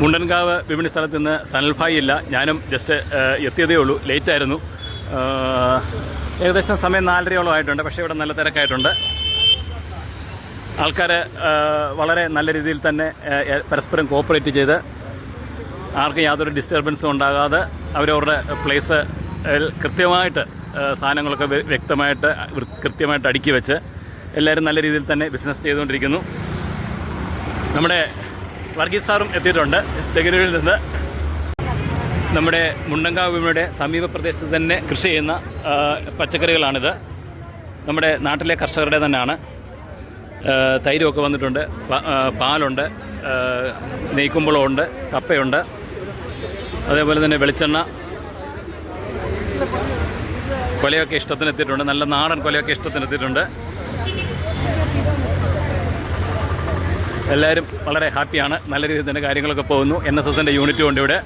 മുണ്ടൻകാവ് വിപണി സ്ഥലത്ത് നിന്ന് സനൽഭായി ഇല്ല. ഞാനും ജസ്റ്റ് എത്തിയതേ ഉള്ളൂ. ലേറ്റായിരുന്നു ഏകദേശം സമയം നാലരയോളം ആയിട്ടുണ്ട്. പക്ഷേ ഇവിടെ നല്ല തിരക്കായിട്ടുണ്ട്. ആൾക്കാർ വളരെ നല്ല രീതിയിൽ തന്നെ പരസ്പരം കോപ്പറേറ്റ് ചെയ്ത് ആർക്കും യാതൊരു ഡിസ്റ്റർബൻസും ഉണ്ടാകാതെ അവരവരുടെ പ്ലേസ് കൃത്യമായിട്ട് സാധനങ്ങളൊക്കെ വ്യക്തമായിട്ട് കൃത്യമായിട്ട് അടുക്കി വെച്ച് എല്ലാവരും നല്ല രീതിയിൽ തന്നെ ബിസിനസ് ചെയ്തുകൊണ്ടിരിക്കുന്നു. നമ്മുടെ വർഗീസ് സാറും എത്തിയിട്ടുണ്ട്. ചെങ്ങന്നൂരിൽ നിന്ന് നമ്മുടെ മുണ്ടങ്കാവ് വിപണിയുടെ സമീപ പ്രദേശത്ത് തന്നെ കൃഷി ചെയ്യുന്ന പച്ചക്കറികളാണിത്. നമ്മുടെ നാട്ടിലെ കർഷകരുടെ തന്നെയാണ്. തൈരുമൊക്കെ വന്നിട്ടുണ്ട്. പാലുണ്ട് നെയ്ക്കുമ്പളമുണ്ട് കപ്പയുണ്ട്. അതേപോലെ തന്നെ വെളിച്ചെണ്ണ. കൊലയൊക്കെ ഇഷ്ടത്തിനെത്തിയിട്ടുണ്ട്. നല്ല നാടൻ കൊലയൊക്കെ ഇഷ്ടത്തിന് എല്ലാവരും വളരെ ഹാപ്പിയാണ്. നല്ല രീതിയിൽ തന്നെ കാര്യങ്ങളൊക്കെ പോകുന്നു. എൻ എസ് എസിന്റെ യൂണിറ്റും ഉണ്ട് ഇവിടെ.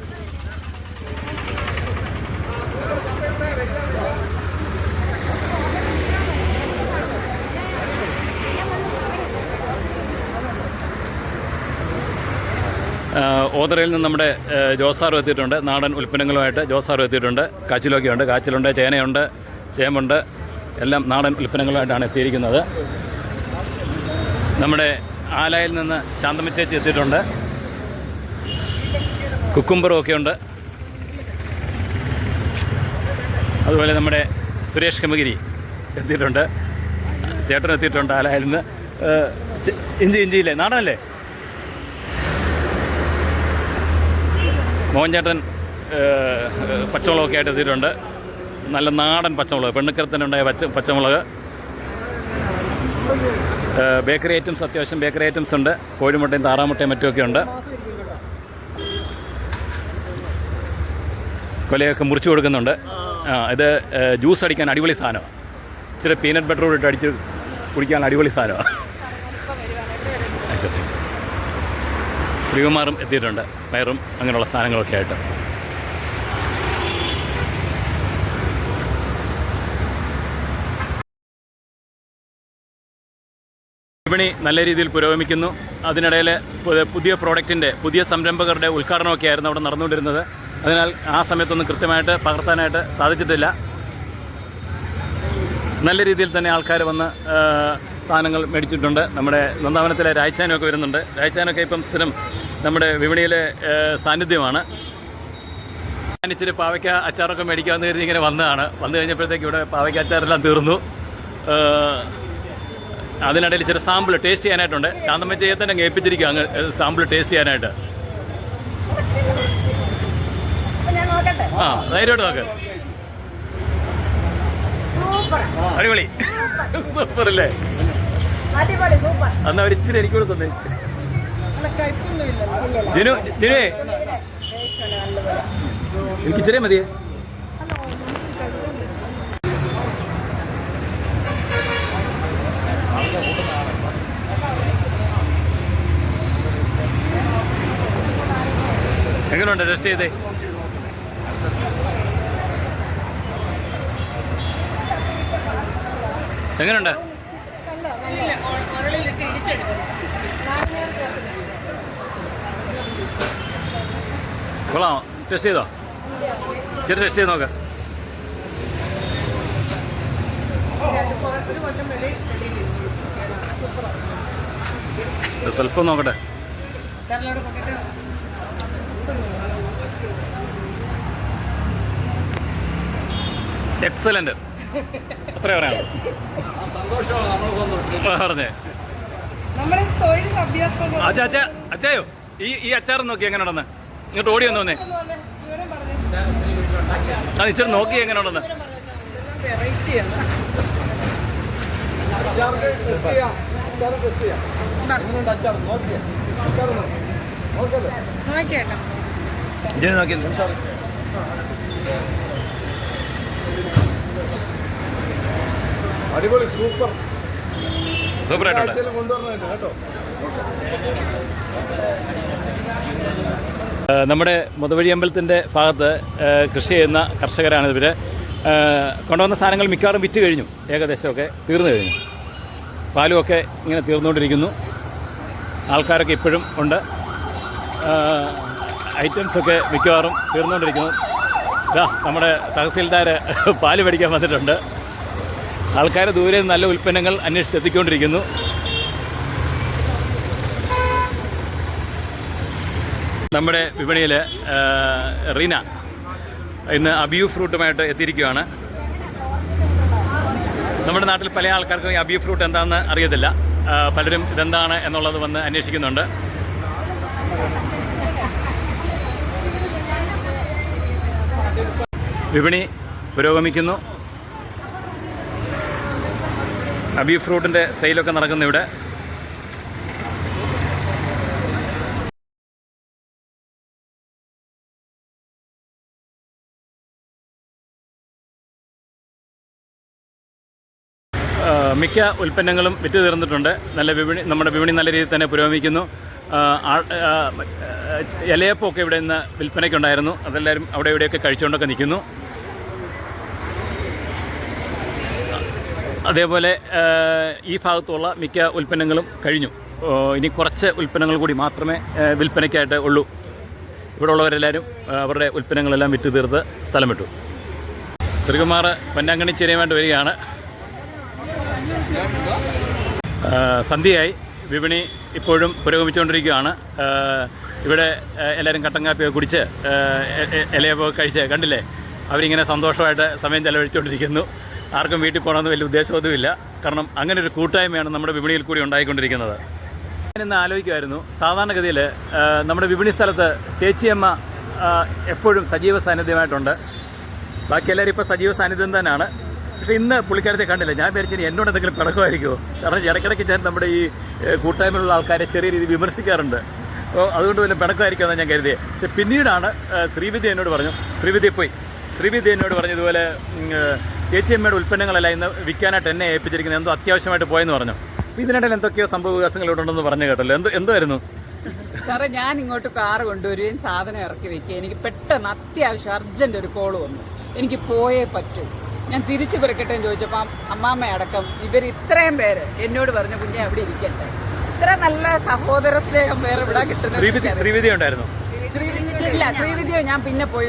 ഓതറയിൽ നിന്ന് നമ്മുടെ ജോസാർ എത്തിയിട്ടുണ്ട്. നാടൻ ഉൽപ്പന്നങ്ങളുമായിട്ട് ജോസാറും എത്തിയിട്ടുണ്ട്. കാച്ചിലൊക്കെ ഉണ്ട് കാച്ചിലുണ്ട് ചേനയുണ്ട് ചേമ്പുണ്ട്. എല്ലാം നാടൻ ഉൽപ്പന്നങ്ങളുമായിട്ടാണ് എത്തിയിരിക്കുന്നത്. നമ്മുടെ ആലായിൽ നിന്ന് ശാന്തമ്മ ചേച്ചി എത്തിയിട്ടുണ്ട്. കുക്കുംബറും ഒക്കെ ഉണ്ട്. അതുപോലെ നമ്മുടെ സുരേഷ് കമഗിരി എത്തിയിട്ടുണ്ട്. ചേട്ടൻ എത്തിയിട്ടുണ്ട് ആലായിൽ നിന്ന്. ഇഞ്ചി ഇഞ്ചിയില്ലേ? നാടനല്ലേ? മോഹൻചേട്ടൻ പച്ചമുളകൊക്കെ ആയിട്ട് എത്തിയിട്ടുണ്ട്. നല്ല നാടൻ പച്ചമുളക് പെണ്ണുക്കരത്തിനുണ്ടായ പച്ച പച്ചമുളക്. ബേക്കറി ഐറ്റംസ് അത്യാവശ്യം ബേക്കറി ഐറ്റംസ് ഉണ്ട്. കോഴിമുട്ടയും താറാമുട്ടയും മറ്റുമൊക്കെ ഉണ്ട്. കൊലയൊക്കെ മുറിച്ച് കൊടുക്കുന്നുണ്ട്. ആ ഇത് ജ്യൂസ് അടിക്കാൻ അടിപൊളി സാധനമാണ് ഇച്ചിരി പീനട്ട് ബട്ടർ ഇട്ട് അടിച്ച് കുടിക്കാൻ അടിപൊളി സാധനമാണ് ശ്രീകുമാറും എത്തിയിട്ടുണ്ട്. പയറും അങ്ങനെയുള്ള സാധനങ്ങളൊക്കെ ആയിട്ട്. വിപണി നല്ല രീതിയിൽ പുരോഗമിക്കുന്നു. അതിനിടയിൽ പുതിയ പ്രോഡക്റ്റിന്റെ പുതിയ സംരംഭകരുടെ ഉദ്ഘാടനമൊക്കെ ആയിരുന്നു അവിടെ നടന്നുകൊണ്ടിരുന്നത്. അതിനാൽ ആ സമയത്തൊന്നും കൃത്യമായിട്ട് പകർത്താനായിട്ട് സാധിച്ചിട്ടില്ല. നല്ല രീതിയിൽ തന്നെ ആൾക്കാർ വന്ന് സാധനങ്ങൾ മേടിച്ചിട്ടുണ്ട്. നമ്മുടെ നന്ദാവനത്തിലെ രായ്ച്ചാനൊക്കെ വരുന്നുണ്ട്. രായ്ച്ചാനൊക്കെ ഇപ്പം സ്ഥിരം നമ്മുടെ വിപണിയിലെ സാന്നിധ്യമാണ്. ഞാൻ ഇച്ചിരി പാവയ്ക്ക അച്ചാറൊക്കെ മേടിക്കാമെന്ന് കരുതി ഇങ്ങനെ വന്നതാണ്. വന്നു കഴിഞ്ഞപ്പോഴത്തേക്ക് ഇവിടെ പാവയ്ക്ക അച്ചാറെല്ലാം തീർന്നു. അതിനിടയിൽ ചെറിയ സാമ്പിൾ ടേസ്റ്റ് ചെയ്യാനായിട്ടുണ്ട്. ശാന്തമ്മ ചെയ്യെ തന്നെ അങ്ങ് ഏൽപ്പിച്ചിരിക്കുക അങ്ങ് സാമ്പിൾ ടേസ്റ്റ് ചെയ്യാനായിട്ട്. ആ ധൈര്യമായിട്ട് നോക്ക്. സൂപ്പർ അടിപൊളി. സൂപ്പർ അല്ലേ? എന്നാ അവർ ഇച്ചിരി എനിക്ക് കൊടുത്തു തന്നെ. ജിനു ജിനുവേ. എനിക്ക് ഇച്ചിരി മതിയേ? എങ്ങനെയുണ്ട് ടെസ്റ്റ് ചെയ്തേ? എങ്ങനെയുണ്ട്? കൊള്ളാം ടെസ്റ്റ് ചെയ്തോ? ഇച്ചിരി ടെസ്റ്റ് ചെയ്ത് നോക്കാം. ഒരു കൊല്ലം വെളി സ്വല്പം നോക്കട്ടെ. എക്സലന്റ് അത്ര പറയാനുള്ളൂ. പറഞ്ഞേ അച്ഛ അച്ഛ അച്ഛായോ ഈ ഈ അച്ചാർ നോക്കി എങ്ങനെ ഉണ്ടെന്ന്? ഇങ്ങോട്ട് ഓടി വന്നു വന്നേ അത് ഇച്ചിരി നോക്കി എങ്ങനെ ഉണ്ടെന്ന്? നോക്കിയേട്ടാ. നോക്കി അടിപൊളി സൂപ്പർ. കൊണ്ടുവരണമായിട്ട് കേട്ടോ. ആ, നമ്മുടെ മുതവഴി അമ്പലത്തിന്റെ ഭാഗത്ത് കൃഷി ചെയ്യുന്ന കർഷകരാണ് ഇവർ കൊണ്ടുവന്ന സാധനങ്ങൾ മിക്കവാറും വിറ്റ് കഴിഞ്ഞു. ഏകദേശമൊക്കെ തീർന്നു കഴിഞ്ഞു. പാലുമൊക്കെ ഇങ്ങനെ തീർന്നുകൊണ്ടിരിക്കുന്നു. ആൾക്കാരൊക്കെ ഇപ്പോഴും ഉണ്ട്. ഐറ്റംസൊക്കെ മിക്കവാറും തീർന്നുകൊണ്ടിരിക്കുന്നു. ഇതാ നമ്മുടെ തഹസീൽദാർ പാൽ പഠിക്കാൻ വന്നിട്ടുണ്ട്. ആൾക്കാർ ദൂരെ നല്ല ഉൽപ്പന്നങ്ങൾ അന്വേഷിച്ച് എത്തിക്കൊണ്ടിരിക്കുന്നു. നമ്മുടെ വിപണിയിൽ റീന ഇന്ന് അബിയു ഫ്രൂട്ടുമായിട്ട് എത്തിയിരിക്കുകയാണ്. നമ്മുടെ നാട്ടിൽ പല ആൾക്കാർക്കും ഈ അബീഫ് ഫ്രൂട്ട് എന്താണെന്ന് അറിയത്തില്ല. പലരും ഇതെന്താണ് എന്നുള്ളത് വന്ന് അന്വേഷിക്കുന്നുണ്ട്. വിപണി പുരോഗമിക്കുന്നു. അബി ഫ്രൂട്ടിന്റെ സെയിലൊക്കെ നടക്കുന്നു ഇവിടെ മിക്ക ഉൽപ്പന്നങ്ങളും വിറ്റ് തീർന്നിട്ടുണ്ട്. നല്ല വിപണി നമ്മുടെ വിപണി നല്ല രീതിയിൽ തന്നെ പുരോഗമിക്കുന്നു. ഇലയപ്പൊക്കെ ഇവിടെ നിന്ന് വിൽപ്പനയ്ക്കുണ്ടായിരുന്നു അതെല്ലാവരും അവിടെ ഇവിടെയൊക്കെ കഴിച്ചുകൊണ്ടൊക്കെ നിൽക്കുന്നു. അതേപോലെ ഈ ഭാഗത്തുള്ള മിക്ക ഉൽപ്പന്നങ്ങളും കഴിഞ്ഞു. ഇനി കുറച്ച് ഉൽപ്പന്നങ്ങൾ കൂടി മാത്രമേ വിൽപ്പനയ്ക്കായിട്ട് ഉള്ളൂ. ഇവിടെ ഉള്ളവരെല്ലാവരും അവരുടെ ഉൽപ്പന്നങ്ങളെല്ലാം വിറ്റ് തീർത്ത് സ്ഥലം വിട്ടു. ശ്രീകുമാർ പൊന്നാങ്കണി ചെരിയുമായിട്ട് വരികയാണ്. ആ, സന്ധ്യയായി. വിപണി ഇപ്പോഴും പുരോഗമിച്ചുകൊണ്ടിരിക്കുകയാണ്. ഇവിടെ എല്ലാവരും കട്ടൻ കാപ്പിയൊക്കെ കുടിച്ച് ഇലയൊക്കെ കഴിച്ച് കണ്ടില്ലേ? അവരിങ്ങനെ സന്തോഷമായിട്ട് സമയം ചെലവഴിച്ചുകൊണ്ടിരിക്കുന്നു. ആർക്കും വീട്ടിൽ പോകണമെന്ന് വലിയ ഉദ്ദേശമൊന്നുമില്ല. കാരണം അങ്ങനെ ഒരു കൂട്ടായ്മയാണ് നമ്മുടെ വിപണിയിൽ കൂടി ഉണ്ടായിക്കൊണ്ടിരിക്കുന്നത്. ഞാനിന്ന് ആലോചിക്കുമായിരുന്നു സാധാരണഗതിയിൽ നമ്മുടെ വിപണി സ്ഥലത്ത് ചേച്ചിയമ്മ എപ്പോഴും സജീവ സാന്നിധ്യമായിട്ടുണ്ട്. ബാക്കി എല്ലാവരും ഇപ്പോൾ സജീവ സാന്നിധ്യം തന്നെയാണ്. പക്ഷേ ഇന്ന് പുള്ളിക്കാരത്തെ കണ്ടില്ല. ഞാൻ വിചാരിച്ചു എന്നോട് എന്തെങ്കിലും പിണക്കമായിരിക്കുമോ കാരണം ഇടയ്ക്കിടയ്ക്ക് ഞാൻ നമ്മുടെ ഈ കൂട്ടായ്മയിലുള്ള ആൾക്കാരെ ചെറിയ രീതിയിൽ വിമർശിക്കാറുണ്ട്. അപ്പോൾ അതുകൊണ്ട് വല്ല പിണക്കമായിരിക്കുമെന്ന് ഞാൻ കരുതിയത് പക്ഷേ പിന്നീടാണ് ശ്രീവിദ്യ എന്നോട് പറഞ്ഞു. ശ്രീവിദ്യ പോയി. ശ്രീവിദ്യ എന്നോട് പറഞ്ഞു ഇതുപോലെ ചേച്ചിയമ്മയുടെ ഉൽപ്പന്നങ്ങളെല്ലാം ഇന്ന് വിൽക്കാനായിട്ട് എന്നെ ഏൽപ്പിച്ചിരിക്കുന്നത് എന്തോ അത്യാവശ്യമായിട്ട് പോയെന്ന് പറഞ്ഞു? ഇതിനിടയിൽ എന്തൊക്കെയോ സംഭവ വികാസങ്ങൾ ഉണ്ടെന്ന് പറഞ്ഞു കേട്ടല്ലോ. എന്തോ എന്തായിരുന്നു? സാറേ ഞാൻ ഇങ്ങോട്ട് കാറ് കൊണ്ടുവരികയും സാധനം ഇറക്കി വെക്കുകയും എനിക്ക് പെട്ടെന്ന് അത്യാവശ്യം അർജന്റ് ഒരു കോൾ വന്നു. എനിക്ക് പോയേ പറ്റൂ. ഞാൻ തിരിച്ചു പിറക്കട്ടെ എന്ന് ചോദിച്ചപ്പോൾ അമ്മാമ്മ അടക്കം ഇവർ ഇത്രയും പേര് എന്നോട് പറഞ്ഞു കുഞ്ഞെ അവിടെ ഇരിക്കട്ടെ. ഇത്ര നല്ല സഹോദര സ്നേഹം വേറെ ഇവിടെ കിട്ടുന്നത് ശ്രീവിധി ഉണ്ടായിരുന്നു? ഇല്ല ശ്രീവിധിയോ ഞാൻ പിന്നെ പോയി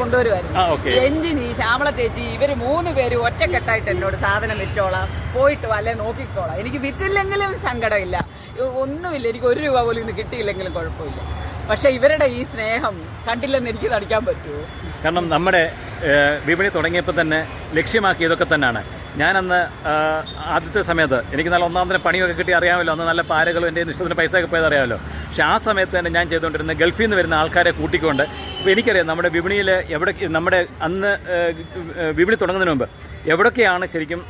കൊണ്ടുവരുമായിരുന്നു രഞ്ജിനി ശ്യാമള ചേച്ചി ഇവർ മൂന്ന് പേര് ഒറ്റക്കെട്ടായിട്ട് എന്നോട് സാധനം വിറ്റോളാം പോയിട്ട് വല്ല നോക്കിക്കോളാം. എനിക്ക് വിറ്റില്ലെങ്കിലും സങ്കടമില്ല. ഒന്നുമില്ല എനിക്ക് ഒരു രൂപ പോലും ഇന്ന് കിട്ടിയില്ലെങ്കിലും കുഴപ്പമില്ല. പക്ഷെ ഇവരുടെ ഈ സ്നേഹം കണ്ടില്ലെന്ന് എനിക്ക് നടിക്കാൻ പറ്റുമോ? കാരണം നമ്മുടെ വിപണി തുടങ്ങിയപ്പോൾ തന്നെ ലക്ഷ്യമാക്കിയതൊക്കെ തന്നെയാണ്. ഞാനന്ന് ആദ്യത്തെ സമയത്ത് എനിക്ക് നല്ല ഒന്നാം തന്നെ പണിയൊക്കെ കിട്ടി അറിയാമല്ലോ. അന്ന് നല്ല പാരകളും എന്റെ ഇഷ്ടത്തിന് പൈസ ഒക്കെ പോയത് അറിയാമല്ലോ. പക്ഷേ ആ സമയത്ത് തന്നെ ഞാൻ ചെയ്തുകൊണ്ടിരുന്ന ഗൾഫിൽ നിന്ന് വരുന്ന ആൾക്കാരെ കൂട്ടിക്കൊണ്ട് ഇപ്പോൾ എനിക്കറിയാം നമ്മുടെ വിപണിയിൽ എവിടെ നമ്മുടെ അന്ന് വിപണി തുടങ്ങുന്നതിന് മുമ്പ് എവിടൊക്കെയാണ് ശരിക്കും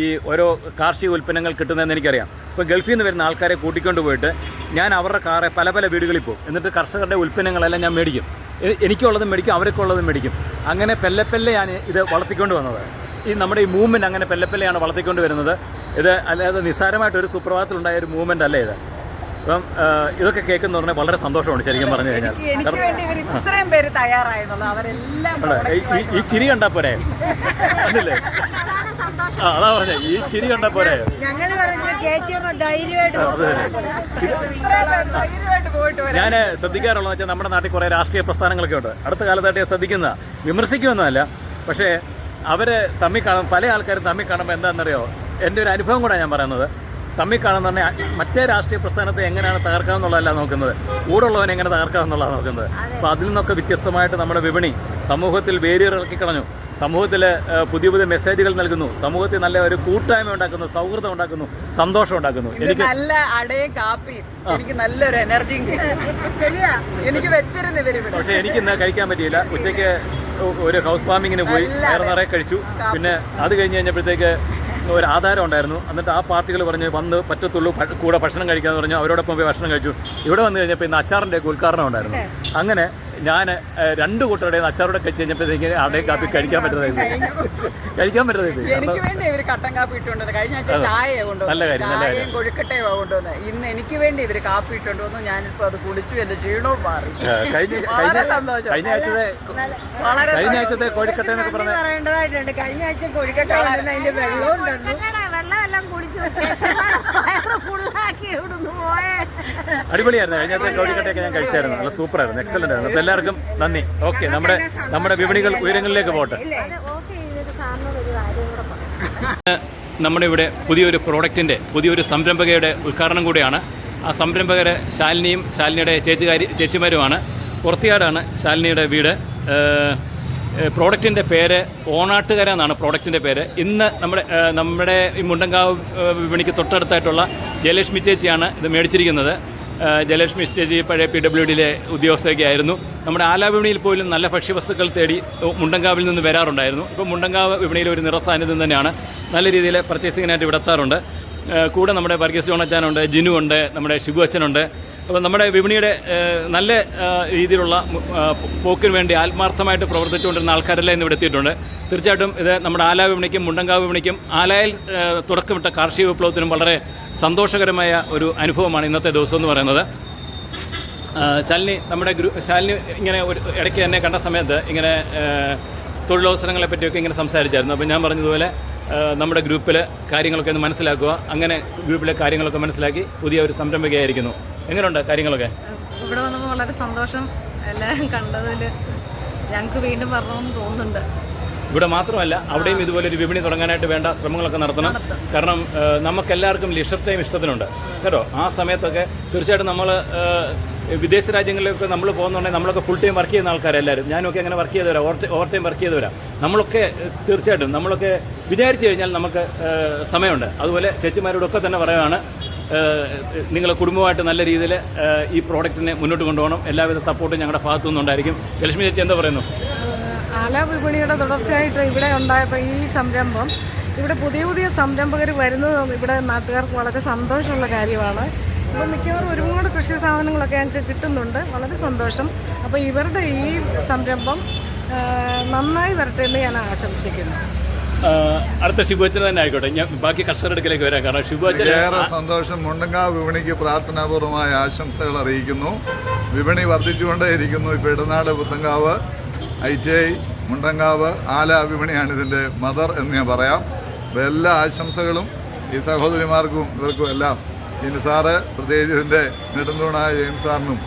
ഈ ഓരോ കാർഷിക ഉൽപ്പന്നങ്ങൾ കിട്ടുന്നതെന്ന് എനിക്കറിയാം. ഇപ്പോൾ ഗൾഫിൽ നിന്ന് വരുന്ന ആൾക്കാരെ കൂട്ടിക്കൊണ്ട് പോയിട്ട് ഞാൻ അവരുടെ കാറെ പല പല വീടുകളിൽ പോകും. എന്നിട്ട് കർഷകരുടെ ഉൽപ്പന്നങ്ങളെല്ലാം ഞാൻ മേടിക്കും. എനിക്കുള്ളതും മേടിക്കും അവർക്കുള്ളതും മേടിക്കും. അങ്ങനെ പെല്ലെ പെല്ലെയാണ് ഇത് വളർത്തിക്കൊണ്ട് വന്നത്. ഈ നമ്മുടെ ഈ മൂവ്മെന്റ് അങ്ങനെ പെല്ലെ പെല്ലെയാണ് വളർത്തിക്കൊണ്ട് വരുന്നത്. ഇത് അല്ലാതെ നിസ്സാരമായിട്ട് ഒരു സുപ്രഭാതത്തിലുണ്ടായ ഒരു മൂവ്മെന്റ് അല്ലേ ഇത്. അപ്പം ഇതൊക്കെ കേൾക്കുന്ന പറഞ്ഞാൽ വളരെ സന്തോഷമാണ് ശരിക്കും പറഞ്ഞു കഴിഞ്ഞാൽ. ഈ- ചിരി കണ്ടാ പോരെ? അല്ലേ ആ അതാ പറഞ്ഞ ഈ ചിരി കണ്ടാ പോരെ? ഞങ്ങൾ പറഞ്ഞു ചേച്ചി ഒന്ന് ധൈര്യമായിട്ട് ഞാൻ ശ്രദ്ധിക്കാറുള്ളത് വെച്ചാൽ നമ്മുടെ നാട്ടിൽ കുറേ രാഷ്ട്രീയ പ്രസ്ഥാനങ്ങളൊക്കെ ഉണ്ട്. അടുത്ത കാലത്തായിട്ട് ഞാൻ ശ്രദ്ധിക്കുന്ന വിമർശിക്കുമെന്നല്ല പക്ഷേ അവർ തമ്മിൽ കാണും പല ആൾക്കാരും തമ്മിൽ കാണുമ്പോൾ എന്താണെന്നറിയോ? എന്റെ ഒരു അനുഭവം കൂടെ ഞാൻ പറയുന്നത്. തമ്മിൽ കാണുന്ന പറഞ്ഞാൽ മറ്റേ രാഷ്ട്രീയ പ്രസ്ഥാനത്തെ എങ്ങനെയാണ് തകർക്കാമെന്നുള്ളതല്ല നോക്കുന്നത്. കൂടുള്ളവനെ എങ്ങനെ തകർക്കാമെന്നുള്ളതാണ് നോക്കുന്നത്. അപ്പോൾ അതിൽ നിന്നൊക്കെ വ്യത്യസ്തമായിട്ട് നമ്മുടെ വിപണി സമൂഹത്തിൽ വേരിയറിറക്കി കളഞ്ഞു സമൂഹത്തിൽ പുതിയ പുതിയ മെസ്സേജുകൾ നൽകുന്നു. സമൂഹത്തിൽ നല്ല ഒരു കൂട്ടായ്മ ഉണ്ടാക്കുന്നു സൗഹൃദം ഉണ്ടാക്കുന്നു സന്തോഷം ഉണ്ടാക്കുന്നു. എനിക്ക് നല്ല അടയും കാപ്പിയും. എനിക്ക് നല്ലൊരു എനർജിയും ശരിയാ എനിക്ക് വെച്ചിരുന്നു ഇവർ പക്ഷേ എനിക്ക് ഇന്ന് കഴിക്കാൻ പറ്റിയില്ല. ഉച്ചയ്ക്ക് ഒരു ഹൗസ് വാമിങ്ങിന് പോയി വേറെ നിറയെ കഴിച്ചു. പിന്നെ അത് കഴിഞ്ഞ് കഴിഞ്ഞപ്പോഴത്തേക്ക് ഒരു ആധാരം ഉണ്ടായിരുന്നു. എന്നിട്ട് ആ പാർട്ടികൾ പറഞ്ഞ് വന്ന് പറ്റത്തുള്ളൂ കൂടെ ഭക്ഷണം കഴിക്കാന്ന് പറഞ്ഞു. അവരോടൊപ്പം പോയി ഭക്ഷണം കഴിച്ചു. ഇവിടെ വന്നു കഴിഞ്ഞപ്പോൾ ഇന്ന് അച്ചാറിന്റെ ഉദ്ഘാടനം ഉണ്ടായിരുന്നു. അങ്ങനെ ഞാൻ രണ്ട് കൂട്ടരുടെ അച്ചാറോടെ കഴിച്ച് കഴിഞ്ഞപ്പോഴത്തേക്ക് അടയും കാപ്പി കഴിക്കാൻ പറ്റുന്നത് കഴിക്കാൻ പറ്റുന്നത് എനിക്ക് വേണ്ടി ഇവർ കട്ടൻ കാപ്പി ഇട്ടുകൊണ്ടത് കഴിഞ്ഞ ആഴ്ച ചായ കൊണ്ടുവന്നു. ചായയും കൊഴുക്കട്ടയും ഇന്ന് എനിക്ക് വേണ്ടി ഇവർ കാപ്പി ഇട്ടുകൊണ്ട് വന്നു ഞാനിപ്പോ അത് കുടിച്ചു എന്റെ ക്ഷീണവും മാറി. കഴിഞ്ഞ കഴിഞ്ഞ ആഴ്ചത്തെ വളരെ കഴിഞ്ഞ ആഴ്ചത്തെ കോഴിക്കട്ട എന്നൊക്കെ പറഞ്ഞു പറയേണ്ടതായിട്ടുണ്ട്. കഴിഞ്ഞ ആഴ്ച കോഴിക്കട്ട അതിന്റെ വെള്ളവും തന്നു. പാലെല്ലാം കുടിച്ചു വയറ് ഫുള്ളാക്കി ഇവിടുന്ന് പോയേ. അടിപൊളിയായിരുന്നു. കഴിഞ്ഞത്തെ കോഴിക്കട്ടയൊക്കെ ഞാൻ കഴിച്ചായിരുന്നു. നല്ല സൂപ്പറായിരുന്നു. എക്സലന്റ് ആയിരുന്നു. അപ്പൊ എല്ലാവർക്കും നന്ദി. ഓക്കെ നമ്മുടെ നമ്മുടെ വിപണികൾ ഉയരങ്ങളിലേക്ക് പോട്ടെ അത് ഓഫ് ചെയ്തിട്ട് സാറിനോട് ഒരു കാര്യം നമ്മുടെ ഇവിടെ പുതിയൊരു പ്രോഡക്റ്റിന്റെ പുതിയൊരു സംരംഭകയുടെ ഉദ്ഘാടനം കൂടിയാണ്. ആ സംരംഭകരെ ശാലിനിയും ശാലിനിയുടെ ചേച്ചിക്കാരി ചേച്ചിമാരുമാണ്. പുറത്തിയാടാണ് ശാലിനിയുടെ വീട്. പ്രോഡക്റ്റിന്റെ പേര് ഓണാട്ടുകര എന്നാണ് പ്രോഡക്റ്റിന്റെ പേര്. ഇന്ന് നമ്മുടെ നമ്മുടെ ഈ മുണ്ടങ്കാവ് വിപണിക്ക് തൊട്ടടുത്തായിട്ടുള്ള ജയലക്ഷ്മി ചേച്ചിയാണ് ഇത് മേടിച്ചിരിക്കുന്നത്. ജയലക്ഷ്മി ചേച്ചി പഴയ പി ഡബ്ല്യു ഡിയിലെ ഉദ്യോഗസ്ഥയൊക്കെ ആയിരുന്നു. നമ്മുടെ ആലാ വിപണിയിൽ പോലും നല്ല ഭക്ഷ്യവസ്തുക്കൾ തേടി മുണ്ടങ്കാവിൽ നിന്ന് വരാറുണ്ടായിരുന്നു. ഇപ്പോൾ മുണ്ടങ്കാവ് വിപണിയിൽ ഒരു നിറസാന്നിധ്യം തന്നെയാണ്. നല്ല രീതിയിൽ പർച്ചേസിങ്ങിനായിട്ട് ഏഹ് കൂടെ നമ്മുടെ വർഗീസ് ജോൺ ജിനു ഉണ്ട് നമ്മുടെ ഷിബു അച്ഛനുണ്ട്. അപ്പോൾ നമ്മുടെ വിപണിയുടെ നല്ല രീതിയിലുള്ള പോക്കിന് വേണ്ടി ആത്മാർത്ഥമായിട്ട് പ്രവർത്തിച്ചുകൊണ്ടിരുന്ന ആൾക്കാരെല്ലാം ഇന്ന് ഇവിടെ എത്തിയിട്ടുണ്ട്. തീർച്ചയായിട്ടും ഇത് നമ്മുടെ ആലാ വിപണിക്കും മുണ്ടങ്കാവ് വിപണിക്കും ആലായിൽ തുടക്കമിട്ട കാർഷിക വിപ്ലവത്തിനും വളരെ സന്തോഷകരമായ ഒരു അനുഭവമാണ് ഇന്നത്തെ ദിവസം എന്ന് പറയുന്നത്. ശാലിനി നമ്മുടെ ഗ്രൂ ശാലിനി ഇങ്ങനെ ഒരു ഇടയ്ക്ക് തന്നെ കണ്ട സമയത്ത് ഇങ്ങനെ തൊഴിലവസരങ്ങളെ പറ്റിയൊക്കെ ഇങ്ങനെ സംസാരിച്ചായിരുന്നു. അപ്പോൾ ഞാൻ പറഞ്ഞതുപോലെ നമ്മുടെ ഗ്രൂപ്പിലെ കാര്യങ്ങളൊക്കെ ഒന്ന് മനസ്സിലാക്കുക. അങ്ങനെ ഗ്രൂപ്പിലെ കാര്യങ്ങളൊക്കെ മനസ്സിലാക്കി പുതിയ ഒരു സംരംഭകയായിരിക്കുന്നു. എങ്ങനെയുണ്ട് കാര്യങ്ങളൊക്കെ? ഇവിടെ വന്നപ്പോൾ വളരെ സന്തോഷം. എല്ലാം കണ്ടതിൽ ഞങ്ങൾക്ക് വീണ്ടും വരണമെന്ന് തോന്നുന്നുണ്ട്. ഇവിടെ മാത്രമല്ല അവിടെയും ഇതുപോലെ ഒരു വിപണി തുടങ്ങാനായിട്ട് വേണ്ട ശ്രമങ്ങളൊക്കെ നടത്തണം. കാരണം നമുക്ക് നമുക്കെല്ലാവർക്കും ലിഷർ ടൈം ഇഷ്ടത്തിനുണ്ട്. കേട്ടോ? ആ സമയത്തൊക്കെ തീർച്ചയായിട്ടും നമ്മൾ വിദേശ രാജ്യങ്ങളിലൊക്കെ നമ്മൾ പോകുന്നുണ്ടെങ്കിൽ നമ്മളൊക്കെ ഫുൾ ടൈം വർക്ക് ചെയ്യുന്ന ആൾക്കാരെല്ലാവരും. ഞാനൊക്കെ അങ്ങനെ വർക്ക് ചെയ്തവരാ. ഓവർ ടൈം വർക്ക് ചെയ്തവരാ. നമ്മളൊക്കെ ഏഹ്, തീർച്ചയായിട്ടും നമ്മളൊക്കെ വിചാരിച്ചു കഴിഞ്ഞാൽ നമുക്ക് സമയമുണ്ട്. അതുപോലെ ചേച്ചിമാരോടൊക്കെ തന്നെ പറയുകയാണ് നിങ്ങൾ കുടുംബമായിട്ട് നല്ല രീതിയിൽ ഈ പ്രോഡക്റ്റിനെ മുന്നോട്ട് കൊണ്ടുപോകണം. എല്ലാവിധ സപ്പോർട്ടും ഞങ്ങളുടെ ഭാഗത്തു നിന്നുണ്ടായിരിക്കും. ലക്ഷ്മി ചേച്ചി എന്താ പറയുന്നു? ആല വിപണിയുടെ തുടർച്ചയായിട്ട് ഇവിടെ ഉണ്ടായപ്പോൾ ഈ സംരംഭം ഇവിടെ പുതിയ പുതിയ സംരംഭകർ വരുന്നത് ഇവിടെ നാട്ടുകാർക്ക് വളരെ സന്തോഷമുള്ള കാര്യമാണ്. ഇപ്പോൾ മിക്കവാറും ഒരുപാട് കൃഷി സാധനങ്ങളൊക്കെ ഞങ്ങൾക്ക് കിട്ടുന്നുണ്ട്. വളരെ സന്തോഷം. അപ്പോൾ ഇവരുടെ ഈ സംരംഭം നന്നായി വരട്ടെ എന്ന് ഞാൻ ആശംസിക്കുന്നു. അടുത്ത ശിബുവച്ചൻ തന്നെ ആയിക്കോട്ടെ. ഞാൻ ബാക്കി കർഷകരുടെ അടുക്കലേക്ക് വരാം. കാരണം ശിബുവച്ചൻ ഏറെ സന്തോഷം. മുണ്ടങ്കാവ് വിപണിക്ക് പ്രാർത്ഥനാപൂർവമായ ആശംസകൾ അറിയിക്കുന്നു. വിപണി വർദ്ധിച്ചുകൊണ്ടേയിരിക്കുന്നു ഇപ്പോൾ Idanad Puthenkavu. I T I Mundankavu Ala വിപണിയാണ് ഇതിന്റെ മദർ എന്ന് ഞാൻ പറയാം. അപ്പോൾ എല്ലാ ആശംസകളും ഈ സഹോദരിമാർക്കും ഇവർക്കും എല്ലാം. ഇനി സാറ് പ്രത്യേകിച്ച് ഇതിന്റെ നെടുന്തൂണായ ജെയിം സാറിനും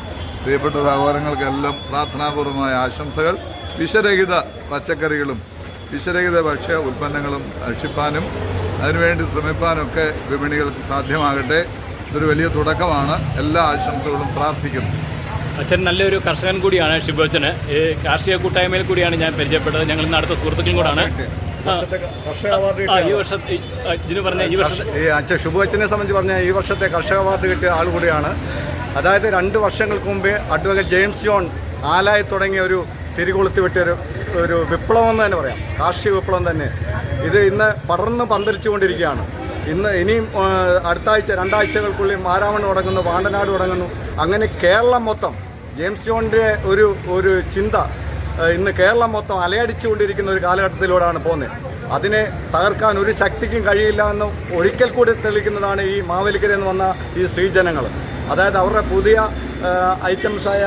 പ്രിയപ്പെട്ട സഹോദരങ്ങൾക്കെല്ലാം പ്രാർത്ഥനാപൂർവമായ ആശംസകൾ. വിഷരഹിത പച്ചക്കറികളും വിഷരഹിത ഭക്ഷ്യ ഉൽപ്പന്നങ്ങളും ഭക്ഷിപ്പാനും അതിനുവേണ്ടി ശ്രമിപ്പാനൊക്കെ വിപണികൾക്ക് സാധ്യമാകട്ടെ. ഇതൊരു വലിയ തുടക്കമാണ്. എല്ലാ ആശംസകളും പ്രാർത്ഥിക്കുന്നു. അച്ഛൻ നല്ലൊരു കർഷകൻ കൂടിയാണ് ഷിബുവച്ചന് ഈ കാർഷിക കൂട്ടായ്മയിൽ കൂടിയാണ് ഞാൻ പരിചയപ്പെട്ടത്. ഞങ്ങൾ ഇന്ന് അടുത്ത സുഹൃത്തുക്കളും കൂടാണ് ഈ പറഞ്ഞ ഈ വർഷത്തെ ഈ അച്ഛൻ ശുഭവച്ചനെ സംബന്ധിച്ച് പറഞ്ഞാൽ ഈ വർഷത്തെ കർഷക അവാർഡ് കിട്ടിയ ആൾ കൂടിയാണ്. അതായത് രണ്ട് വർഷങ്ങൾക്ക് മുമ്പേ അഡ്വക്കേറ്റ് ജെയിംസ് ജോൺ ആലായി തുടങ്ങിയ ഒരു തിരികൊളുത്തി വിട്ടിയ ഒരു ഒരു വിപ്ലവം എന്ന് തന്നെ പറയാം. കാർഷിക വിപ്ലവം തന്നെ. ഇത് ഇന്ന് പടർന്ന് പന്തരിച്ചുകൊണ്ടിരിക്കുകയാണ്. ഇന്ന് ഇനിയും അടുത്താഴ്ച രണ്ടാഴ്ചകൾക്കുള്ളിൽ മാരാമൺ തുടങ്ങുന്നു വാണ്ടനാട് തുടങ്ങുന്നു. അങ്ങനെ കേരളം മൊത്തം ജെയിംസ് ജോണിന്റെ ഒരു ഒരു ചിന്ത ഇന്ന് കേരളം മൊത്തം അലയടിച്ചുകൊണ്ടിരിക്കുന്ന ഒരു കാലഘട്ടത്തിലൂടെയാണ് പോകുന്നത്. അതിനെ തകർക്കാൻ ഒരു ശക്തിക്കും കഴിയില്ല എന്ന് ഒരിക്കൽ കൂടി തെളിക്കുന്നതാണ് ഈ മാവേലിക്കരയിൽ നിന്ന് വന്ന ഈ സ്ത്രീജനങ്ങൾ. അതായത് അവരുടെ പുതിയ ഐറ്റംസായ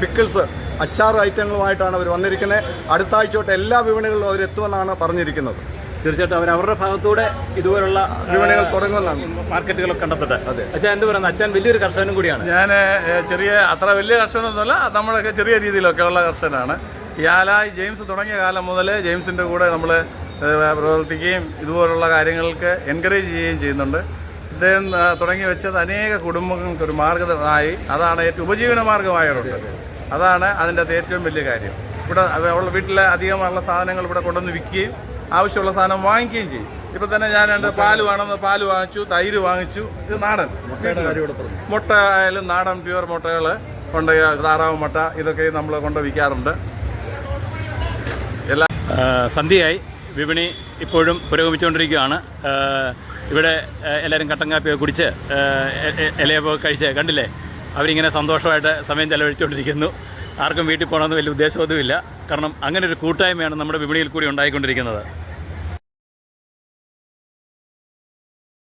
പിക്കിൾസ് അച്ചാർ ഐറ്റങ്ങളുമായിട്ടാണ് അവർ വന്നിരിക്കുന്നത്. അടുത്ത ആഴ്ച തൊട്ട് എല്ലാ വിപണികളിലും അവരെത്തുമെന്നാണ് പറഞ്ഞിരിക്കുന്നത്. തീർച്ചയായിട്ടും അവർ അവരുടെ ഭാഗത്തൂടെ ഇതുപോലുള്ള വിപണികൾ തുടങ്ങുമെന്നാണ് മാർക്കറ്റുകൾ കണ്ടെത്തട്ടെ. അതെ. അച്ഛൻ എന്ത് പറയുന്നത് അച്ഛൻ വലിയൊരു കർഷകനും കൂടിയാണ്. ഞാൻ ചെറിയ അത്ര വലിയ കർഷകനൊന്നുമല്ല നമ്മളൊക്കെ ചെറിയ രീതിയിലൊക്കെ ഉള്ള കർഷകനാണ്. ഈ ആലായി ജെയിംസ് തുടങ്ങിയ കാലം മുതൽ ജെയിംസിന്റെ കൂടെ നമ്മൾ പ്രവർത്തിക്കുകയും ഇതുപോലുള്ള കാര്യങ്ങൾക്ക് എൻകറേജ് ചെയ്യുകയും ചെയ്യുന്നുണ്ട്. ഇദ്ദേഹം തുടങ്ങി വെച്ചത് അനേക കുടുംബങ്ങൾക്ക് ഒരു മാർഗമായി അതാണ് ഏറ്റവും ഉപജീവന മാർഗമായവരുണ്ട് അതാണ് അതിന്റെ അകത്ത് ഏറ്റവും വലിയ കാര്യം. ഇവിടെ അവളുടെ വീട്ടിലെ അധികമുള്ള സാധനങ്ങൾ ഇവിടെ കൊണ്ടുവന്ന് വിൽക്കുകയും ആവശ്യമുള്ള സാധനം വാങ്ങിക്കുകയും ചെയ്യും. ഇപ്പൊ തന്നെ ഞാൻ രണ്ട് പാൽ വേണമെന്ന് പാൽ വാങ്ങിച്ചു തൈര് വാങ്ങിച്ചു. ഇത് നാടൻ. മുട്ട ആയാലും നാടൻ പ്യുവർ മുട്ടകൾ കൊണ്ട് താറാവ് മുട്ട ഇതൊക്കെ നമ്മൾ കൊണ്ട് വിൽക്കാറുണ്ട്. എല്ലാ സന്ധ്യയായി. വിപണി ഇപ്പോഴും പുരോഗമിച്ചുകൊണ്ടിരിക്കുകയാണ്. ഇവിടെ എല്ലാവരും കട്ടൻ കാപ്പിയൊക്കെ കുടിച്ച് ഇലയൊക്കെ കഴിച്ച് കണ്ടില്ലേ? അവരിങ്ങനെ സന്തോഷമായിട്ട് സമയം ചെലവഴിച്ചുകൊണ്ടിരിക്കുന്നു. ആർക്കും വീട്ടിൽ പോകണമെന്ന് വലിയ ഉദ്ദേശബോധമില്ല കാരണം അങ്ങനെ ഒരു കൂട്ടായ്മയാണ് നമ്മുടെ വിപണിയിൽ കൂടി ഉണ്ടായിക്കൊണ്ടിരിക്കുന്നത്.